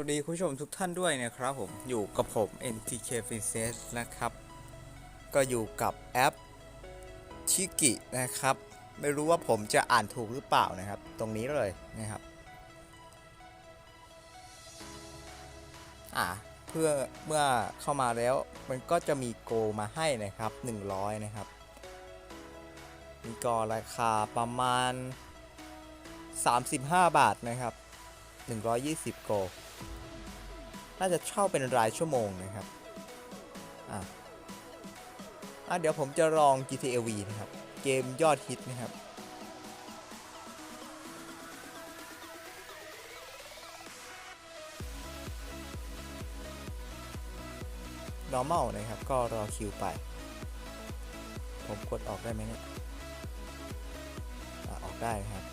วัสดีคุณผู้ชมทุกท่านด้วยนะครับผมอยู่กับผม NTK Princess นะครับ ก็อยู่กับแอปชิกินะครับ ไม่รู้ว่าผมจะอ่านถูกหรือเปล่านะครับ ตรงนี้เลยนะครับ อ่าเพื่อเมื่อเข้ามาแล้วมันก็จะมีโกมาให้นะครับ 100 นะครับ มีกอราคาประมาณ 35 บาทนะครับ 120 โก น่าจะเช่าเป็นรายชั่วโมงนะครับอะอะเดี๋ยวผมจะลอง GTA V นะครับ เกมยอดฮิตนะครับ normal นะครับ ก็รอคิวไป ผมกดออกได้ไหมเนี่ยออกได้ครับ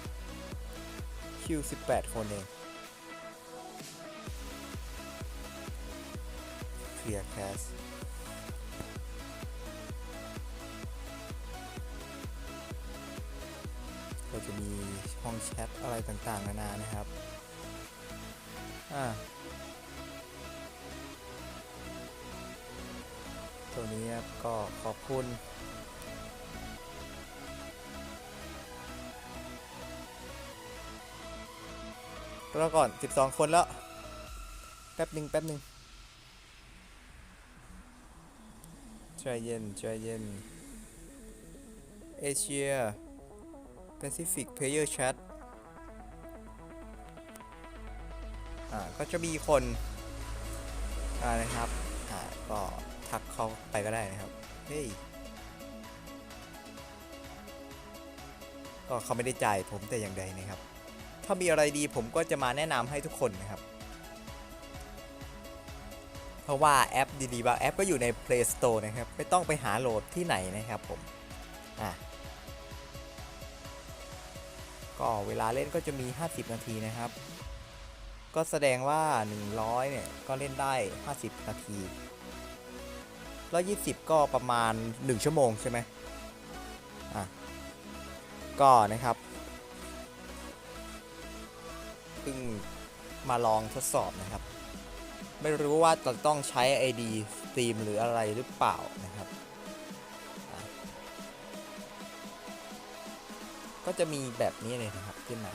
คิว 18 คนเอง เคลียร์แคสก็จะมีห้องแชทอะไรต่างๆ นานานะครับ อ่า ตัวนี้ครับก็ขอบคุณรอก่อน 12 คนแล้ว แป๊บหนึ่งแป๊บหนึ่ง ใจเย็นใจเย็นเอเชียแปซิฟิกเพลเยอร์แชทอ่าก็จะมีคนอ่านะครับอ่าก็ทักเขาไปก็ได้นะครับ เฮ้ยก็เขาไม่ได้จ่ายผมแต่อย่างใดนะครับ ถ้ามีอะไรดีผมก็จะมาแนะนำให้ทุกคนนะครับ เพราะว่าแอปดีๆบางแอปก็อยู่ใน Play Store นะครับ ไม่ต้องไปหาโหลดที่ไหนนะครับผม อะ ก็เวลาเล่นก็จะมี 50 นาทีนะครับ ก็แสดงว่า 100 เนี่ย ก็เล่นได้ 50 นาที120 ก็ประมาณ 1 ชั่วโมงใช่ไหมอะ ก็นะครับเพิ่งมาลองทดสอบนะครับ ไม่รู้ว่าจะต้องใช้ ID Steam หรืออะไรหรือเปล่านะครับ ก็จะมีแบบนี้เลยนะครับขึ้นมา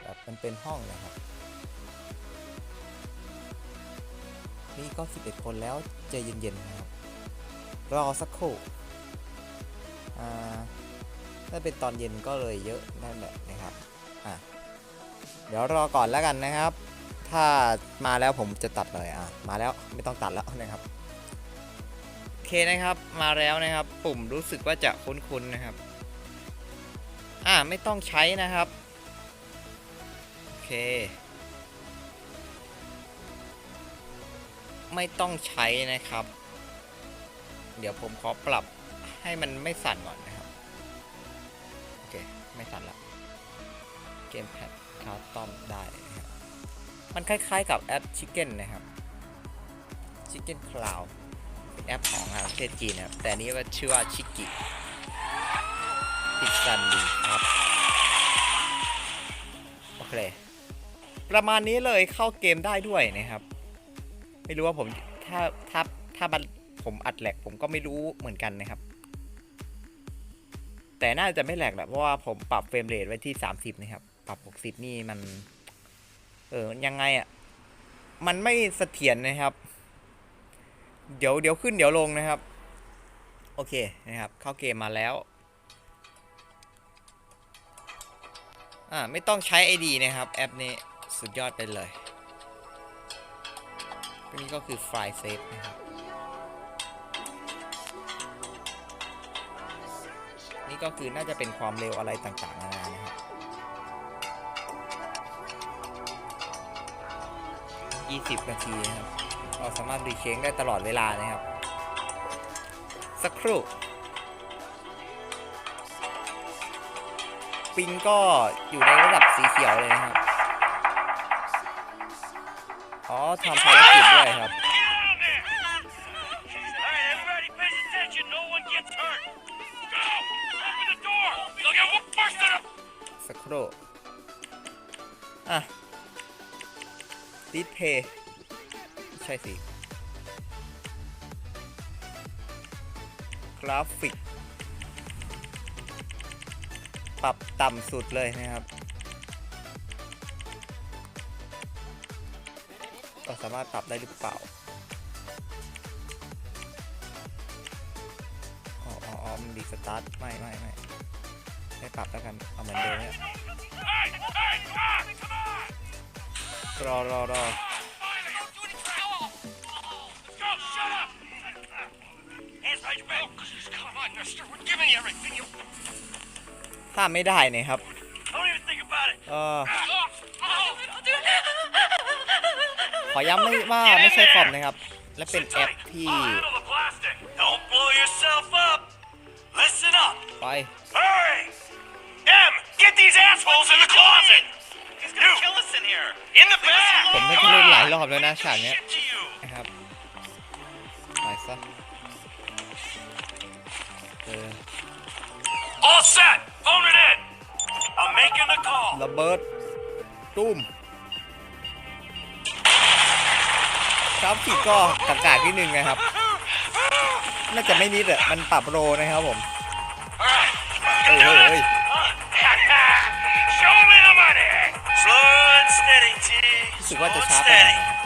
แบบมันเป็นห้องนะครับ นี่ก็ 11 คนแล้วใจเย็นๆนะครับ รอสักครู่ถ้าเป็นตอนเย็นก็เลยเยอะนั่นแหละนะครับ อะ เดี๋ยวรอก่อนแล้วกันนะครับ ถ้ามาแล้วผมจะตัดเลยอะมาแล้วไม่ต้องตัดแล้วนะครับโอเคนะครับมาแล้วนะครับ ปุ่มรู้สึกว่าจะคุ้นๆนะครับ อ่าไม่ต้องใช้นะครับโอเค ไม่ต้องใช้นะครับ เดี๋ยวผมขอปรับให้มันไม่สั่นก่อนนะครับโอเคไม่สั่นละเกมแพด คาตอมได้นะครับมันคล้ายๆกับแอป Chicken นะครับ Chicken Cloud เป็นแอปของประเทศจีนนะครับแต่นี้ว่าชื่อว่าชิกิปิดซันดีครับโอเคประมาณนี้เลยเข้าเกมได้ด้วยนะครับ ไม่รู้ว่าผมถ้าถ้าถ้ามันผมอัดแหลกผมก็ไม่รู้เหมือนกันนะครับ แต่น่าจะไม่แหลกแหละเพราะว่าผมปรับเฟรมเรทไว้ที่ 30 นะครับ ปรับ60นี่มัน เออยังไงอะ่ะ มันไม่เสถียรนะครับ เดี๋ยวเดี๋ยวขึ้นเดี๋ยวลงนะครับ โอเคนะครับ เข้าเกมมาแล้วอ่าไม่ต้องใช้ ID นะครับแอปนี้สุดยอดไปเลยนี่ก็คือไฟล์เซฟนะครับ นี่ก็คือน่าจะเป็นความเร็วอะไรต่างๆนานานะครับ 20 นาทีนะครับเราสามารถรีเช็คได้ตลอดเวลานะครับ สักครู่ ปิงก็อยู่ในระดับสีเขียวเลยนะครับ อ๋อทำภารกิจด้วยครับสักครู่อะ ดิสเพย์ใช่สิ กราฟิก ปรับต่ำสุดเลยนะครับ ก็สามารถปรับได้หรือเปล่าอ๋ออ๋ออ๋อมันดีสตาร์ท ไม่ไม่ไม่ไม่ปรับแล้วกัน เอาเหมือนเดิมเนี่ย รอรอรอ Let's go, shut up! Hands behind your back. Come on, mister, we're giving you everything you... ถ้ามไม่ได้เนี่ยครับ Don't even think about it. เออ Oh, ขอย้ำไม่ว่าไม่ใช่คอมนะครับ และเป็นแอปที่ I'll handle ล่นหลายรอบแล้วนะฉากเนี้ย Shit to you. นะครับไปซะเออ All set. Phone it in. I'm making the call. ระเบิดตุ้มกราฟิกก็กากาที่หนึ่งนะครับ น่าจะไม่นิดอะมันปรับโรนะครับผม All right. เฮ้ยเฮ้ย รู้สึกว่าจะ Slow ช้า and ไปหน่อย steady.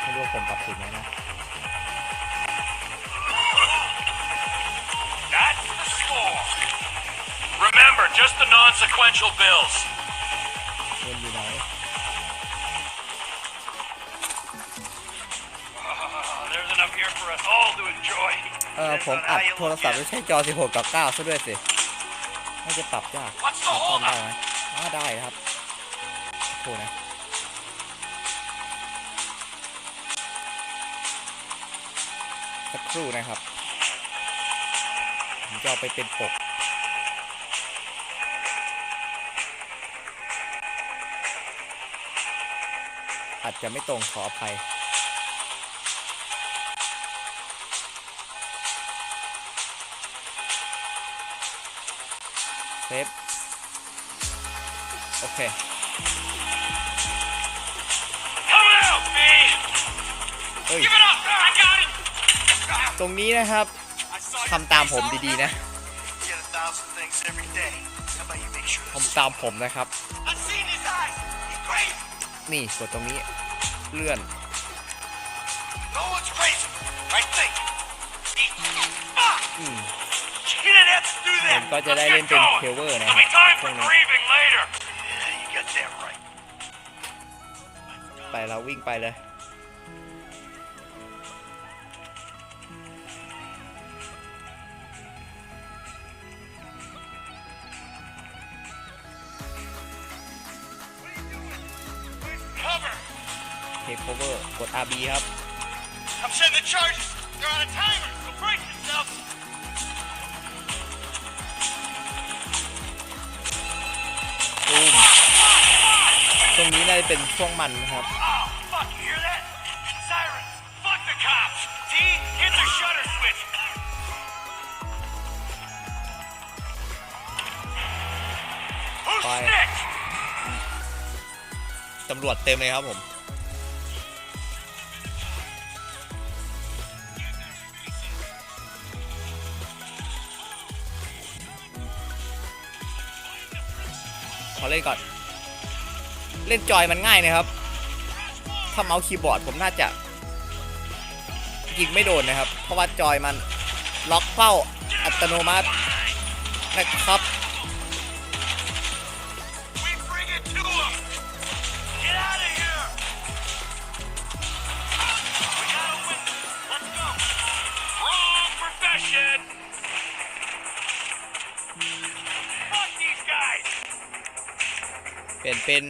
ไม่รู้ว่าผมปรับถูกไหมนะ That's the score. Remember, just the non-sequential bills. เงินอยู่ไหน Oh, there's enough here for us all to enjoy. เออผมอัดโทรศัพท์ด้วยใช้จอ 16 กับ 9ซะด้วยสิ น่าจะปรับยาก What's ป the รับต้อม hold ได้ up? ไหมอ๋อได้ครับโทษนะสักครู่นะครับผมจะเอาไปเป็นปกอาจจะไม่ตรงขออภัย เซฟ โอเค เฮ้ย ตรงนี้นะครับทำตามผมดีๆนะทำตามผมนะครับ นี่กดตรงนี้เลื่อน have to do ผ that. มก็จะ Let's ได้ get เล่นเป็น going. เพลเวอร์นะ There'll ครับ be time ช่ว for งนี้ grieving later. Yeah, you got that right. ไปเราวิ่งไปเลย Cover. เทคโอเวอร์กด RB ครับ I'm setting the charges. They're on a timer, น่าเป็นช่วงมันครับไปตำรวจเต็มเลยครับผมขอเล่นก่อน เล่นจอยมันง่ายนะครับ ถ้าเมาส์คีย์บอร์ดผมน่าจะยิงไม่โดนนะครับ เพราะว่าจอยมันล็อกเป้าอัตโนมัตินะครับ We bring it to him. Get out of here. We got a window. Let's go. Wrong profession. Fuck these guys. เปลี่ยนเป็น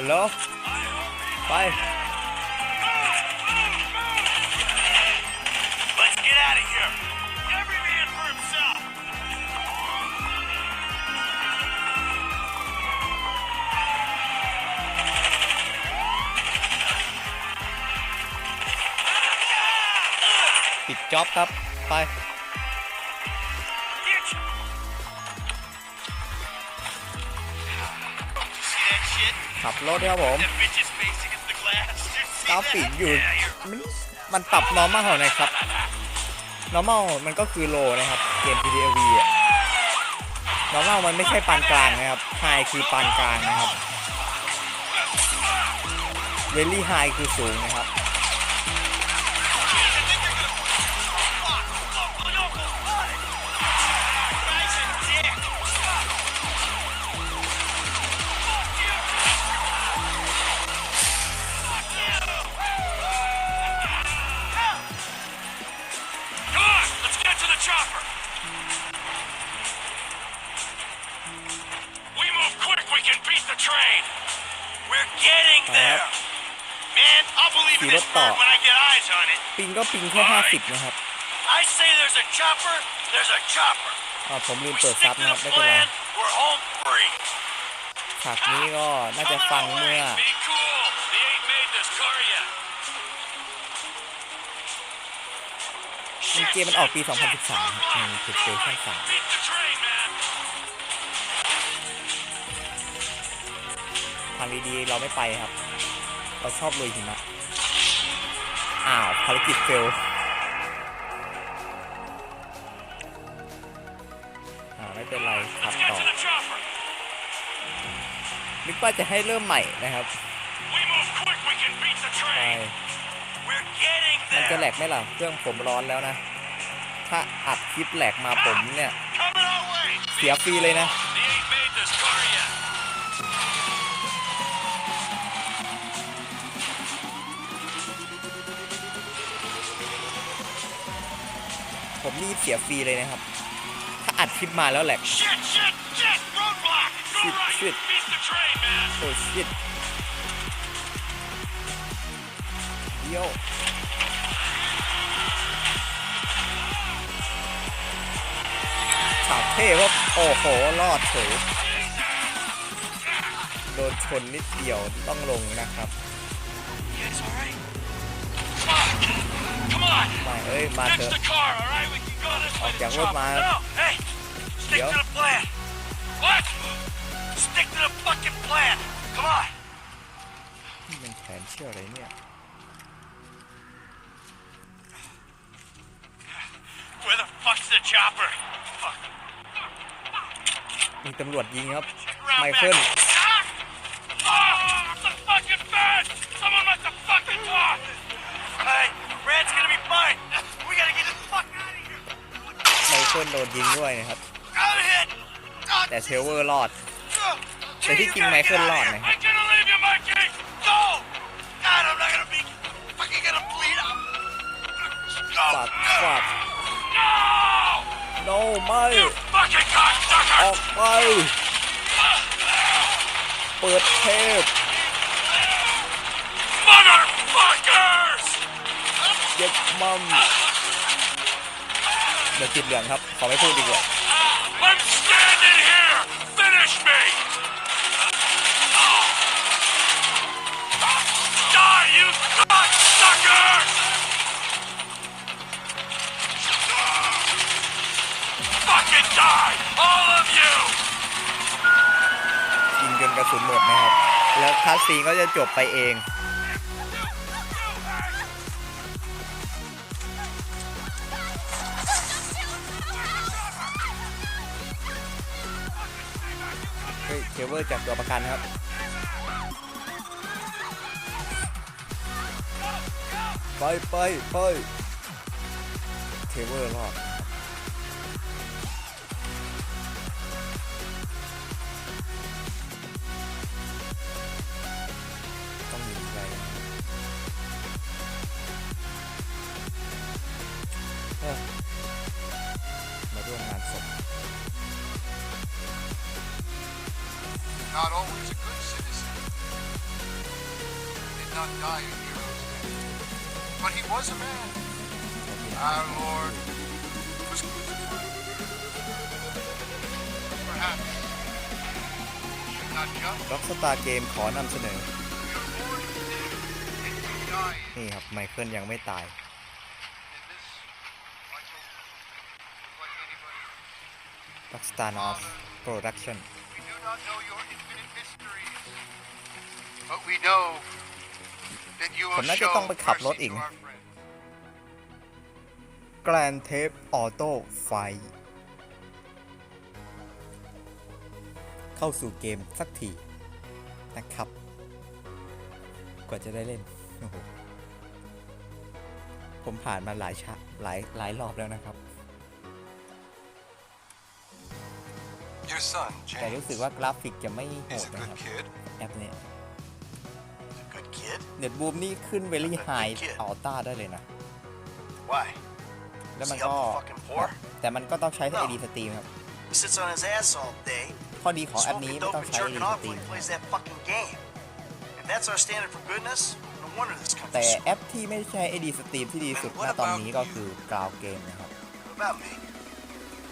car. ฮัลโหลไป Let's get out of here. Every man for himself. ปิดจ็อ ขับรถครับผม That bitch's face against the glass. Did you see กรา that? ฟิกอยู่ Yeah, you're มันมันปรับ normal นะครับ normal มันก็คือ low นะครับเกม PDLV อะ normal มันไม่ใช่ปานกลางนะครับ high คือปานกลางนะครับ very high คือสูงนะครับ getting there. Man, I'll believe in this bird when I get eyes on it. ปิงก็ปิงแค่ 50 นะครับ I say there's a chopper, there's a chopper. อ่าผมลืม We เปิด stick ซับ to นะครับ the ไม่เป็นไร plan, we're home free. ฉากนี้ก็น่าจะ Coming ฟัง our เมื่อ way. Be cool. They ain't made this car yet. มันเกมมันออกปี 2013 ครับใน PlayStation 3 างดีๆ เราไม่ไปครับ เราชอบลุยหิมะ อ้าวภารกิจเฟลอ่าไม่เป็นไรขับต่อนึกว่าจะให้เริ่มใหม่นะครับไปมันจะแหลกไหมล่ะ เครื่องผมร้อนแล้วนะ ถ้าอัดคลิปแหลกมาผมเนี่ย เสียฟรีเลยนะ ผมนี่เสียฟรีเลยนะครับ ถ้าอัดคลิปมาแล้วแหลก Shit, shit, shit. Roadblock. Go Shit, right. shit. Beat the train, man. โอ้ชิตเดี๋ยวฉากเท่ว่าโอ้โห รอดเฉยโดนชนนิดเดียวต้องลงนะครับ Yeah, it's all right. Fuck. Come on. ไม่เอ้ย มา Ditch เถอะ the car, all right? We can go this way. Oh, to yeah, chopper. what, man? No, hey. Stick Yeah. to the plan. What? Stick to the fucking plan. Come on. นี่มันแผนเชื่ออะไรเนี่ย Where the fuck's the chopper? Fuck. มีตำรวจยิงครับ Check around ไม back. เคิล นยิงด้วยนะครับ I'm hit. Oh, แต่เทรเวอร์รอด oh, แต่ที่ you จริง gotta ไมเคิล get out รอ of ด here. นะครับ I'm gonna leave you, Mikey. No! God, I'm not gonna be fucking gonna bleed out. ปัด No! ปัด No! โนไม่ You fucking อ cocksucker! อกไป เปิดเทป Motherfuckers! เย็บมัมเดี๋ยวติดเหลืองครับ ขอไม่พูดดีกว่า I'm standing here! Finish me! Die, you cocksuckers! Fucking die! All of you! ยิงจนกระสุนหมดนะครับ แล้วคัสซีนก็จะจบไปเอง จับตัวประกันครับไปไปไปเทเวอร์รอด Our Lord was Perhaps we should not judge. ร็อกสตาร์เกมขอนำเสนอ We are born to live and to die นี่ครับไมเคิลยังไม่ตาย in this, Michael, like anybody. ร็อกสตาร์นอฟโปรดักชั่น We do not know your infinite mysteries, but we know that you ผม will น่าจะ show ต้องไปขับรถ mercy อีก to นะ our friends. แกรนเทปออโต้ไฟ เข้าสู่เกมสักทีนะครับ กว่าจะได้เล่น โอ้โห ผมผ่านมาหลายชะหลายหลายรอบแล้วนะครับ Your son, แต่ James, รู้สึกว่ากราฟิกจะไม่โห is ด a นะ good ครับ kid. แอปเนี้ย He's a good kid. เน็ตบูมนี่ขึ้นเวลี่ไฮอัลต้าได้เลยนะ Why? แล้ว Is มัน he ก็ up to fucking poor? แต่มันก็ต้องใช้ AD สตรีมครับ He sits on his ass all day, ข้อดีของแอปนี้ smoking ไม่ต้อ dope ง and ใช้ AD jerking ส off ตรี when ม he plays that fucking game. If that's our standard for goodness, no wonder this แต่ country's แอปที่ไม่ใช้ AD สตรีมที่ดีสุดณตอนนี้ก็คือกราวเกมนะครับ What about me?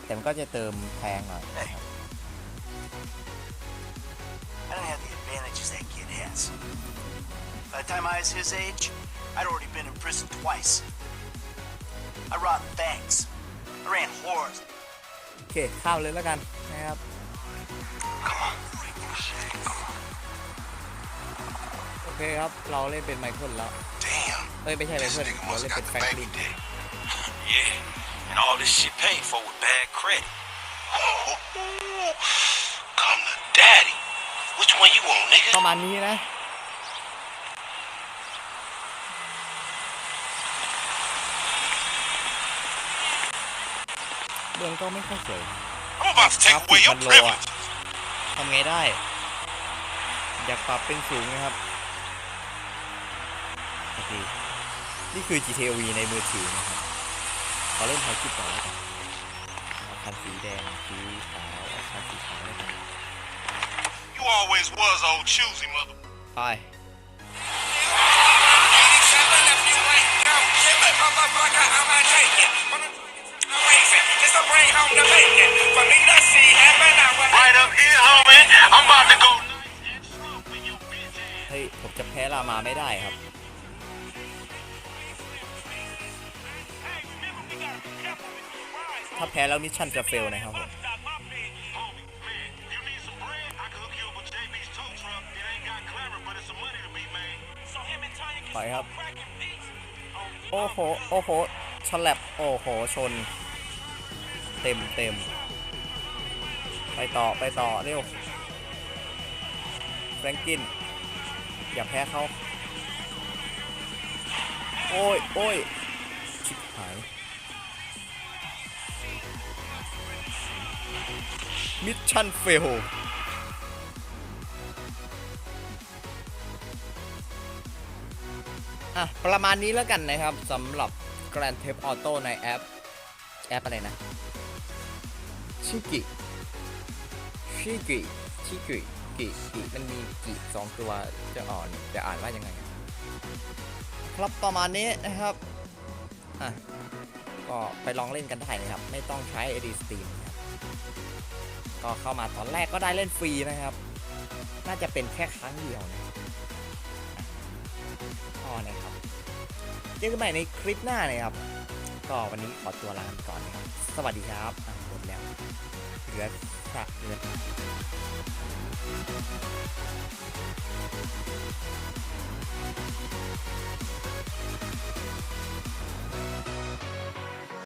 แต่มันก็จะเติมแพงหน่อยนะครับ I didn't have the advantages that kid has. By the time I was his age, I'd already been in prison twice. I robbed banks. I ran whores. โอเคเข้าเลยแล้วกันนะครับโอเคครับ เราเล่นเป็นไมเคิลแล้ว Damn, เอ้ย ไม่ใช่ไม this เคิล nigga เรา must เล่น got เป็น the แฟรงคลิ baby น dick. Yeah, and all this shit paid for with bad credit. Come to daddy. Which one you want, nigga? ประมาณนี้นะ เรื่องก็ไม่ค่อยสวย I'm about to take away your Traffic man low. privileges. ทำไงได้ อยากปรับเป็นสูงนะครับโอเคนี่คือ GTA V ในมือถือนะครับขอเล่นไทยคลิปต่อแล้วกันเอาคันสีแดงสีขาวเอาคันสีขาวแล้วกัน You always was old choosy, mother. ไป ล้วมิชชั่นจะเฟลนะครับผมไปครับ โอ้โห โอ้โหฉลับโอ้โห ชน เต็มเต็ม ไปต่อ ไปต่อ เร็ว แฟรงกิน อย่าแพ้เขา โอ้ย โอ้ย มิชชั่นเฟลอะ ประมาณนี้แล้วกันนะครับสำหรับ Grand Theft Auto ในแอป แอปอะไรนะ ชิกิชิกิชิกิกิกิมันมีกิสองตัวจะอ่อนจะอ่านว่ายังไง ครับประมาณนี้นะครับ อะ ก็ไปลองเล่นกันได้นะครับ ไม่ต้องใช้ AD Steam นะ ก็เข้ามาตอนแรกก็ได้เล่นฟรีนะครับ น่าจะเป็นแค่ครั้งเดียวนะครับก็นะครับเจอกันใหม่ในคลิปหน้านะครับ ก็วันนี้ขอตัวลากันก่อนนะครับ สวัสดีครับหมดแล้วเหลือค่ะเหลือ